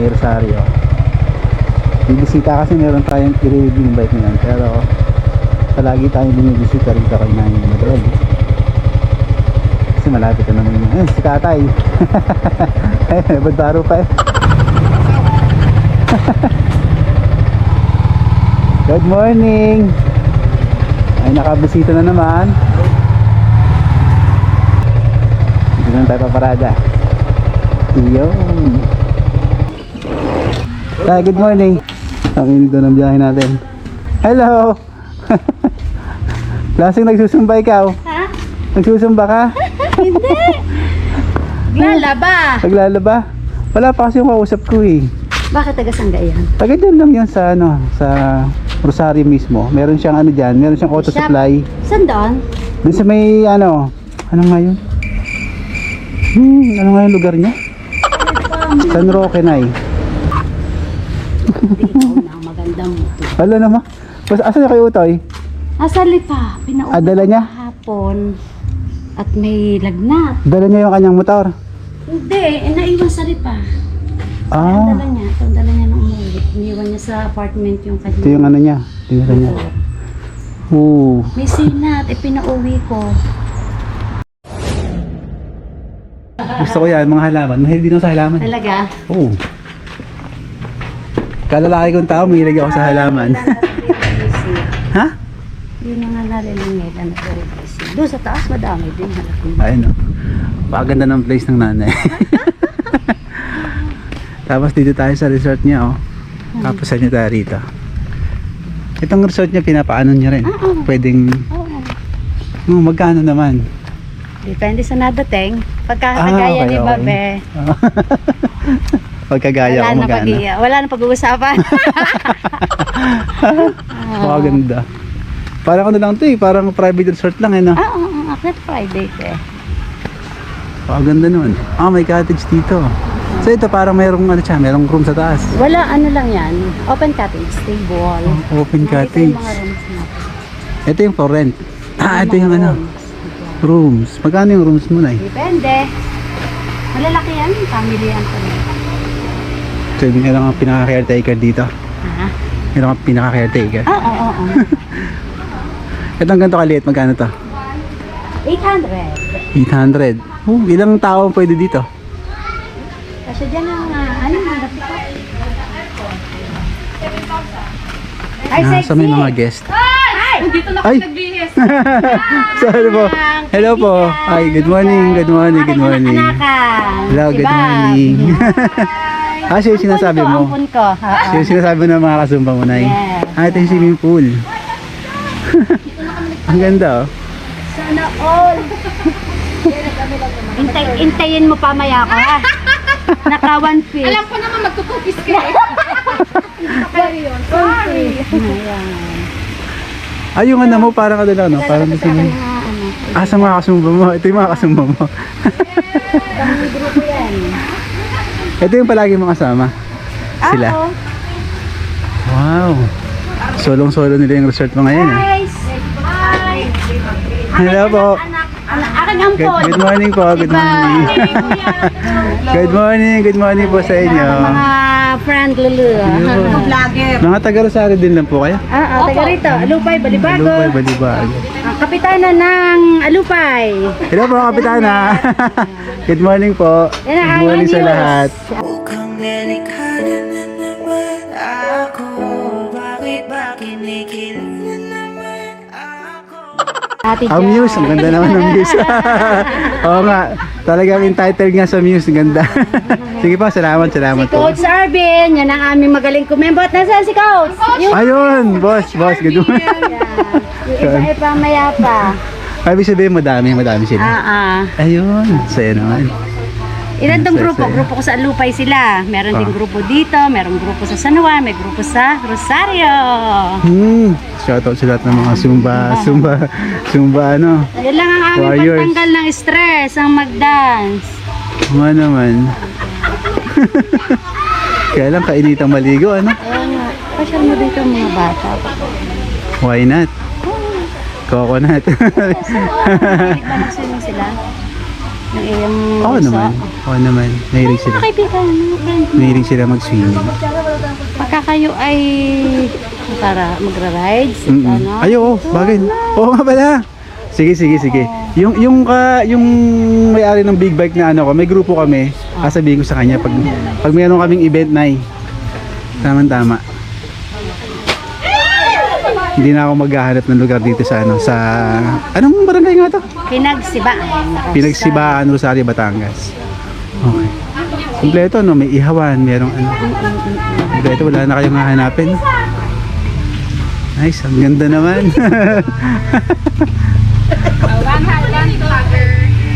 may Rosario. Bibisita kasi meron tayong i-review yung bike ngayon pero palagi tayong bumibisita rito kay Nanay Madrid. Kasi malapit na naman yun. Ayun, si Tatay. Ayun, badbaro pa eh. Good morning! Ay, nakabisita na naman. Hindi naman tayo paparada. Yun. Tay, good morning. Ang init ng biyahe natin. Hello! Klaseng nagsusumba ikaw? Ha? Nagsusumba ka? Hindi. Lalaba. Naglalaba? Wala pa kasi yung kausap ko eh. Bakit taga sangga yan? Taga dyan lang yan sa ano, sa Rosario mismo. Meron siyang ano dyan, meron siyang auto Shop. supply. Saan doon? Dun sa may ano, ano nga yun? Hmm, ano nga yung lugar niya? San Roque na eh. Dito na magandang motor. Wala naman. Basta asan na kayo utoy? Nasa lipa. Pinauwi Ah, dala niya? Hapon. At may lagnat. Dala niya yung kanyang motor. Hindi. Eh, naiwan sa lipa. Ang Ah, dala niya. Ito ang dala niya nung umuwi. Iniwan niya sa apartment yung kanya. ito yung ano niya. Tinira niya. Oo. May sinat. Eh, pinauwi ko. Gusto ko yan, mga halaman. Mahilig din ako sa halaman. Talaga? Oo. Kalalaki kong tao, mahilig ako sa halaman. ha? Yun na. Ano ko rin kasi. Doon sa taas madami din. Ayun o. Paganda ng place ng nanay. Tapos dito tayo sa resort niya oh. Tapos saan niya tayo rito. Itong resort niya pinapaano niya rin. Pwedeng, Oo. oh, magkano naman? Depende sa nadating. Pagka Ah, okay, ni okay. Pagkagaya wala ko na magkano. pag wala na pag-uusapan. Oh, ganda. Parang ano lang to eh, parang private resort lang eh no. ah, oo, oo, Aklat Friday eh. Oh, ganda nun. Ah, may cottage dito. So ito parang mayroong ano siya, mayroong room sa taas. Wala ano lang yan. Open cottage, stable. Open Nakita cottage. yung mga rooms natin. Ito yung for rent. Ah, ito Mga yung ano, rooms. Magkano yung rooms mo na eh? Depende. Malalaki yan. Family yan pa rin. So, yun lang ang pinaka-caretaker dito. Ha? Yun lang ang pinaka-caretaker. Oo, oo, oo. Ito ang ganito kaliit, magkano to? 800. 800. Oh, ilang tao ang pwede dito? Kasi dyan ang, uh, ano, mga ko. Ay, Ah, sexy. so may mga guest. Ay! Dito na Ay! Sorry po. Hello po. Ay, good morning, good morning, good morning. Hello, good morning. Ah, siya yung sinasabi Ampun ko, mo. ampun ko. Oo. Siya yung sinasabi mo na mga kasumba mo na eh. Yes. Ah, ito yung swimming pool. ang ganda oh. Sana all. Intay, intayin mo pa maya ko ha. Naka one piece. Alam ko naman magtutupis ka eh. Sorry. Ayan. Ah, yung ano mo, parang ano lang, no? Parang gusto mo. Mga ano. Ah, sa mga kasumba mo. Ito yung mga kasumba mo. Kami grupo yan. Ito yung palagi mo kasama. Sila. Ako. Wow. Solong-solo nila yung resort mo ngayon. ah. Guys. Hi. Hello po. Anak, anak, aking Good, good morning po. Good morning. Good morning. Good morning po sa inyo. Mga friend lulu. Mga taga Rosario din lang po kayo. Ah, ah, taga rito. Alupay, Balibago. Lupay, Balibag. Ang kapitana ng Alupay. Hello po, Kapitana. Good morning po. Yan ang Good morning sa lahat. Mukhang delikado na naman ako Bakit ba kinikilig na naman ako Ate Ang muse, ang ganda naman ng muse. Oo nga, talagang entitled nga sa muse, ang ganda. Sige po, salamat, salamat Si po. Coach Arvin, yan ang aming magaling kumembot. Nasaan si Coach? Yung Ayun, boss, boss, good morning. yung iba ay. Ibig sabihin, madami, madami sila. Ah, ah. Ayun, saya naman. Ilan tong grupo? saya. Grupo ko sa Alupay sila. Meron Ah. ding grupo dito, merong grupo sa San Juan, may grupo sa Rosario. Hmm, shoutout sa lahat ng mga Zumba, Zumba, Zumba ano. Yan lang ang aming Warriors. pagtanggal ng stress, ang mag-dance. Mga naman. Kaya lang kainitang maligo, ano? Kaya nga, pasyal mo dito ang mga bata. Why not? Coconut. Mahilig ba ng swimming sila? Yung iyong Oo naman. Oo naman. Nahilig sila. kaibigan. Nahilig sila mag-swimming. Pagka kayo ay para magra-rides, Mm ano? Ay, oo. Bagay. Oo nga pala. Sige, sige, sige. Yung yung ka yung may-ari ng big bike na ano ko, may grupo kami. Sasabihin ko sa kanya pag pag mayroon kaming event na Tama tama. Hindi na ako maghahanap ng lugar dito sa ano sa anong barangay nga to? Pinagsiba. Pinagsibaan Rosario, Batangas. Okay. Kompleto no, may ihawan, merong ano. Kompleto wala na kayong hahanapin. Nice, ang ganda naman.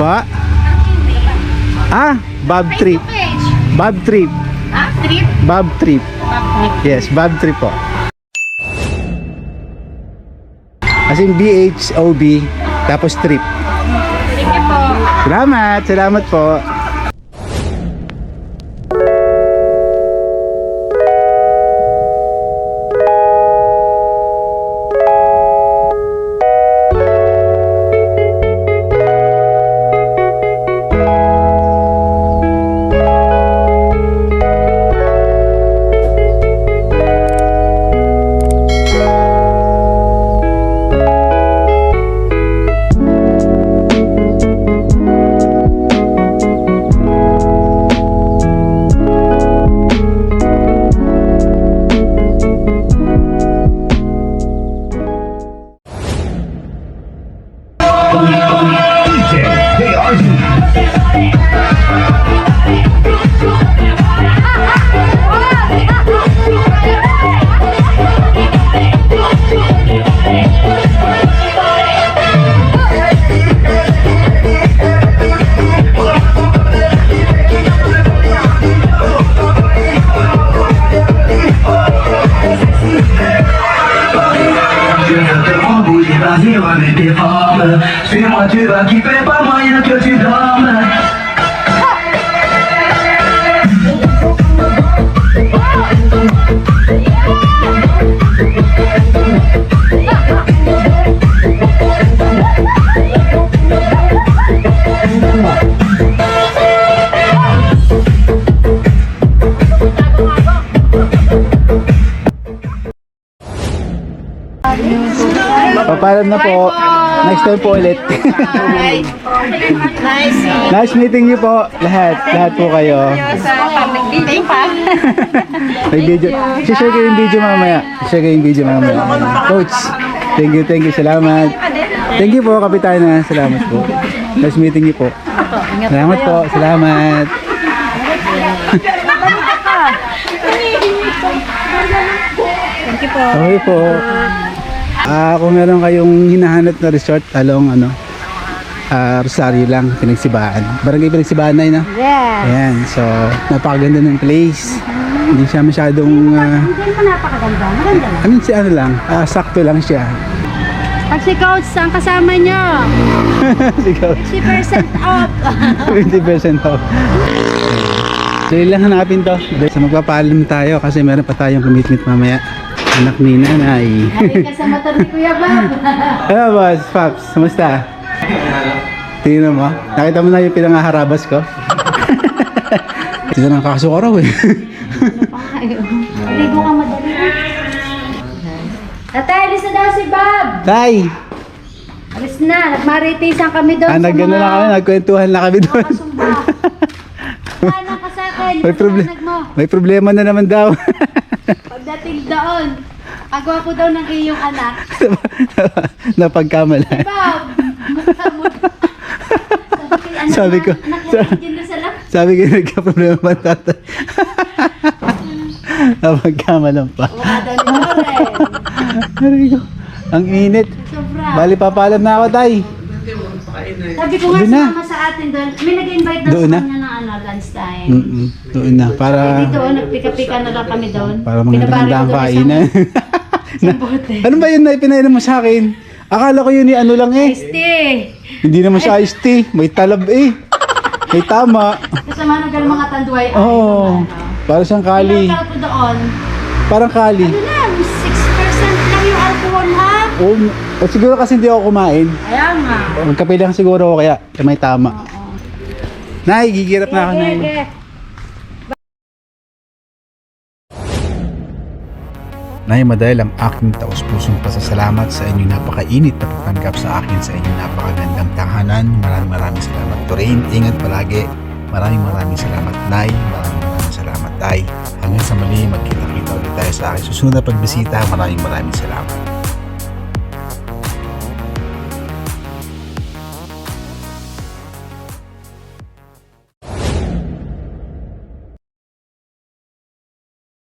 Pa? Ah, Bob Trip. Bob Trip. Ah, trip? Bob Trip. Yes, Bob Trip po. As in B-H-O-B, tapos Trip. You po. Salamat, salamat po. Viva que Papalam na po. Next time po ulit. Nice. nice meeting you po. Lahat. Lahat po kayo. Thank pa. May video. share ko yung video mamaya. share ko yung video mamaya. Coach. Thank you, thank you. Salamat. Thank you po, Kapitana. Salamat po. Nice meeting you po. Salamat po. Salamat. Thank you po. Okay po. Ah, kung meron kayong hinahanap na resort along ano, ah, Rosario lang, Pinagsibaan. Barangay Pinagsibaan na yun, ah. Yeah. Ayan, so napakaganda ng place. Hindi siya masyadong, ah, Hindi mo napakaganda. Maganda lang. I mean, si ano lang, ah, sakto lang siya. Pag si Coach, saan kasama nyo? Sigaw, 50% off. 20% off. So lang hanapin to. So magpapaalam tayo kasi meron pa tayong commitment mamaya. Anak ni nanay. Hari ka sa motor ni Kuya Bob. Hello boss, Paps, kumusta? Tingnan mo, nakita mo na yung pinangaharabas ko? Ito na ang kaso ko raw eh. Ligo ka madali. Tatay, alis na daw si Bob. Tay! Alis na. Nagmaritisan kami doon Ah, sa mga... na kami, nagkwentuhan na kami doon. Kasumba. Ano ka sa akin? May, proble- may problema na naman daw. Agawa ko daw ng iyong anak. Napagkamala. Bob! Mukha mo. Sabi, Sabi ko, Anak sa-. Sabi ko, nagka-problema pa tatay. Napagkamalan pa. Mukha daw ni Loren. Ang init. Sobra. Bali, papalam na ako, tay. Sabi ko nga sumama sa atin doon. May nag-invite daw sa kanya ng ano, lunch time. Mm-mm. Doon na, para... Dito, oh, nagpika-pika na lang kami doon. Para mga isang- kainan. bote. ano ba yun na ipinainom mo sa akin? Akala ko yun ni ano lang eh. Stay! Hindi naman siya iced tea. May talab eh. May tama. Kasama ng mga tanduay. ay, Oo. ano. Para siyang kali. Ilang ko doon? Parang kali. Ano lang, 6% lang yung alcohol ha? O, o siguro kasi hindi ako kumain. Kaya nga. Magkape lang siguro ako kaya may tama. Nay, gigirap na ako, sige. Nay, madahil ang aking taus-pusong pasasalamat sa inyong napakainit na pagtanggap sa akin sa inyong napakagandang tahanan. Maraming maraming salamat. Torain, ingat palagi. Maraming maraming salamat, Nay. Maraming maraming salamat, Tay. Hanggang sa muli, magkita-kita ulit tayo sa aking susunod na pagbisita. Maraming maraming salamat.